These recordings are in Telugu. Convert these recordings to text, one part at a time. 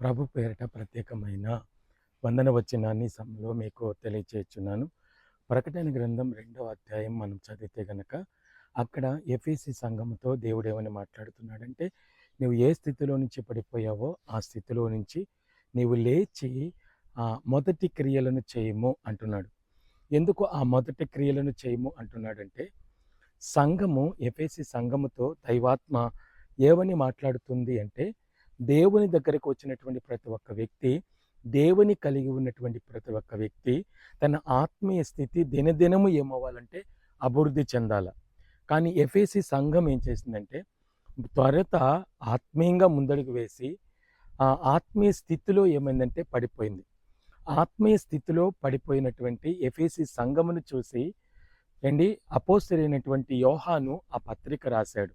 ప్రభు పేరిట ప్రత్యేకమైన వందన వచనాన్ని సమయంలో మీకు తెలియచేస్తున్నాను. ప్రకటన గ్రంథం రెండవ అధ్యాయం మనం చదివితే గనక అక్కడ ఎఫీసి సంఘంతో దేవుడు ఏమని మాట్లాడుతున్నాడంటే నువ్వు ఏ స్థితిలో నుంచి పడిపోయావో ఆ స్థితిలో నుంచి నీవు లేచి ఆ మొదటి క్రియలను చేయము అంటున్నాడు. ఎందుకు ఆ మొదటి క్రియలను చేయము అంటున్నాడంటే సంఘము ఎఫేసి సంఘముతో దైవాత్మ ఏమని మాట్లాడుతుంది అంటే దేవుని దగ్గరకు వచ్చినటువంటి ప్రతి ఒక్క వ్యక్తి దేవుని కలిగి ఉన్నటువంటి ప్రతి ఒక్క వ్యక్తి తన ఆత్మీయ స్థితి దినదినము ఏమవ్వాలంటే అభివృద్ధి చెందాల. కానీ ఎఫ్ఏసి సంఘం ఏం చేసిందంటే త్వరత ఆత్మీయంగా ముందడుగు వేసి ఆ ఆత్మీయ స్థితిలో ఏమైందంటే పడిపోయింది. ఆత్మీయ స్థితిలో పడిపోయినటువంటి ఎఫ్ఏసి సంఘమును చూసి అండి అపోసరైనటువంటి యోహాను ఆ పత్రిక రాశాడు.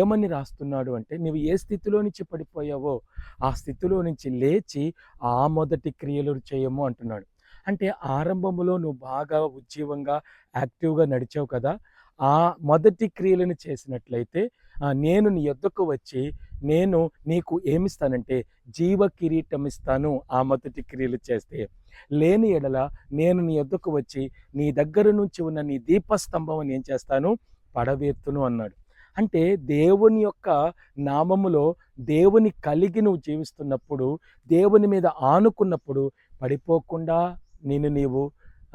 ఏమని రాస్తున్నాడు అంటే నువ్వు ఏ స్థితిలో నుంచి పడిపోయావో ఆ స్థితిలో నుంచి లేచి ఆ మొదటి క్రియలు చేయము అంటున్నాడు. అంటే ఆరంభంలో నువ్వు బాగా ఉజ్జీవంగా యాక్టివ్గా నడిచావు కదా ఆ మొదటి క్రియలను చేసినట్లయితే నేను నీ యొద్దకు వచ్చి నేను నీకు ఏమిస్తానంటే జీవ కిరీటం ఇస్తాను ఆ మొదటి క్రియలు చేస్తే. లేని ఎడల నేను నీ యొద్దకు వచ్చి నీ దగ్గర నుంచి ఉన్న నీ దీపస్తంభం ఏం చేస్తాను? పడవేత్తును అన్నాడు. అంటే దేవుని యొక్క నామములో దేవుని కలిగి నువ్వు జీవిస్తున్నప్పుడు దేవుని మీద ఆనుకున్నప్పుడు పడిపోకుండా నేను నీవు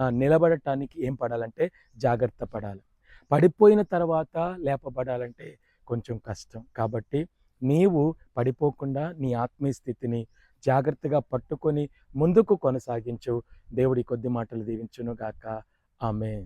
నిలబడటానికి ఏం పడాలంటే జాగ్రత్త పడాలి. పడిపోయిన తర్వాత లేపబడాలంటే కొంచెం కష్టం. కాబట్టి నీవు పడిపోకుండా నీ ఆత్మీయ స్థితిని జాగ్రత్తగా పట్టుకొని ముందుకు కొనసాగించు. దేవుడి కొద్ది మాటలు దీవించునుగాక. ఆమె